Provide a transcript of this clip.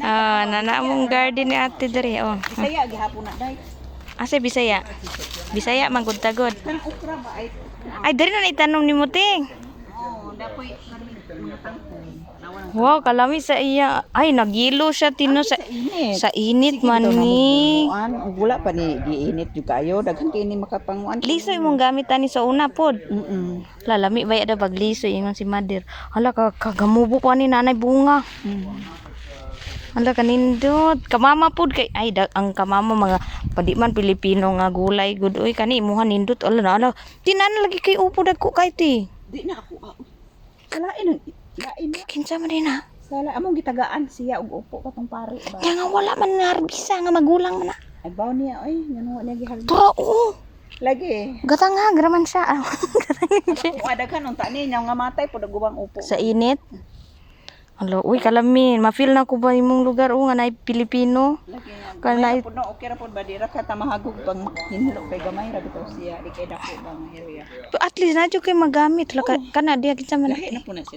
Ah, nana mong garden ni ate diri oh. Saya gihapon na day. Asa Bisaya? Bisaya manggod tagod. Ba ay Ay diri na itanom ni mo ting. Oh, dapoy Wow, kalami sa iya. Ay nagilo siya tino sa init. sa init man ni. Gula pa ni giinit jud kayo daghan kay ni makapanguan. Lisoy mong gamit ani sa una pod. Mm. Lalami ba ada paglisoy ingon si Madir. Hala ka kagamubo ko ni nanay bunga. Mm. Hala kanindot. Kamama pod kay ay da, ang kamama mga padi man Pilipino nga gulay gud oy kani imuha nindot ala na ala. Tinan lagi kay upo dagko kay ti. Di na ako. ah. Kalain ang lain na. Kinsa man din na. Sala among gitagaan siya og upo katong pare ba. Kaya nga wala man nga arbisa nga magulang man na. Ay baw niya oy ngano niya gihal. Oo. Lagi. Gatangag raman siya. ah. Gatangag siya. Kung adaghan ang tani nga matay pud gubang upo. sa init. Alo, uy kalamin, ma-feel na ko ba imong lugar? O nga na Pilipino? Nga. Kana- Kana pud no? Okay ra pud ba? Dira ka tamahagog bang hinlo kay gamay ra bitaw siya. Di kay dako bang area. At least na kay magamit. La ka kana diya kinsa man Lahi na po na siya